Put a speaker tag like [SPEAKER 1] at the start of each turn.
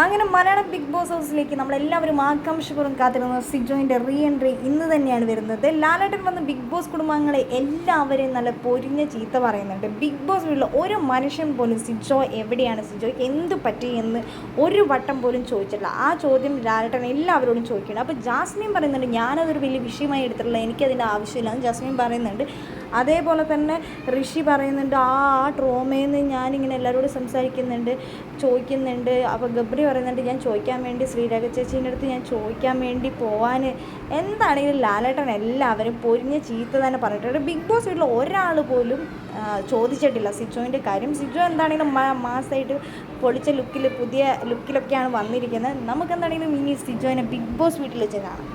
[SPEAKER 1] അങ്ങനെ Malayalam big boss ഹൗസിലേക്ക് നമ്മളെല്ലാവരും ആകാംക്ഷപൂർവം കാത്തിരുന്ന. സിജോയിന്റെ റീ എൻട്രി ഇന്ന് തന്നെയാണ് വരുന്നത്. ലാലേട്ടൻ വന്ന് ബിഗ് ബോസ് കുടുംബാംഗങ്ങളെ എല്ലാവരെയും നല്ല പൊരിഞ്ഞ ചീത്ത പറയുന്നുണ്ട്. ബിഗ് ബോസ് വീട്ടിൽ ഒരു മനുഷ്യൻ പോലും സിജോ എവിടെയാണ്? സിജോ എന്ത് പറ്റി എന്ന് ഒരു വട്ടം പോലും ചോദിച്ചിട്ടില്ല. ആ ചോദ്യം ലാലേട്ടൻ എല്ലാവരോടും ചോദിക്കുന്നുണ്ട് അപ്പോൾ ജാസ്മിൻ പറയുന്നുണ്ട് ഞാനതൊരു വലിയ വിഷയമായി എടുത്തിട്ടില്ല എനിക്കതിന്റെ ആവശ്യമില്ല എന്ന് ജാസ്മിൻ പറയുന്നുണ്ട്. അതേപോലെ തന്നെ ഋഷി പറയുന്നുണ്ട് ആ ആ ട്രോമയിൽ നിന്ന് ഞാനിങ്ങനെ എല്ലാവരോടും സംസാരിക്കുന്നുണ്ട് ചോദിക്കുന്നുണ്ട്. അപ്പോൾ ഗബ്രി പറയുന്നുണ്ട് ഞാൻ ചോദിക്കാൻ വേണ്ടി ശ്രീരേഖ ചേച്ചീന്റെ അടുത്ത് ഞാൻ ചോദിക്കാൻ വേണ്ടി പോവാൻ എന്താണെങ്കിലും ലാലേട്ടൻ എല്ലാവരും പൊരിഞ്ഞ ചീത്ത തന്നെ പറഞ്ഞിട്ടുണ്ട്. ബിഗ് ബോസ് വീട്ടിൽ ഒരാൾ പോലും ചോദിച്ചിട്ടില്ല സിജോയിന്റെ കാര്യം. സിജോ എന്താണെങ്കിലും മാസമായിട്ട് പൊളിച്ച ലുക്കിൽ പുതിയ ലുക്കിലൊക്കെയാണ് വന്നിരിക്കുന്നത്. നമുക്ക് എന്താണെങ്കിലും ഇനി സിജോയിനെ ബിഗ് ബോസ് വീട്ടിൽ വെച്ച് കാണാം.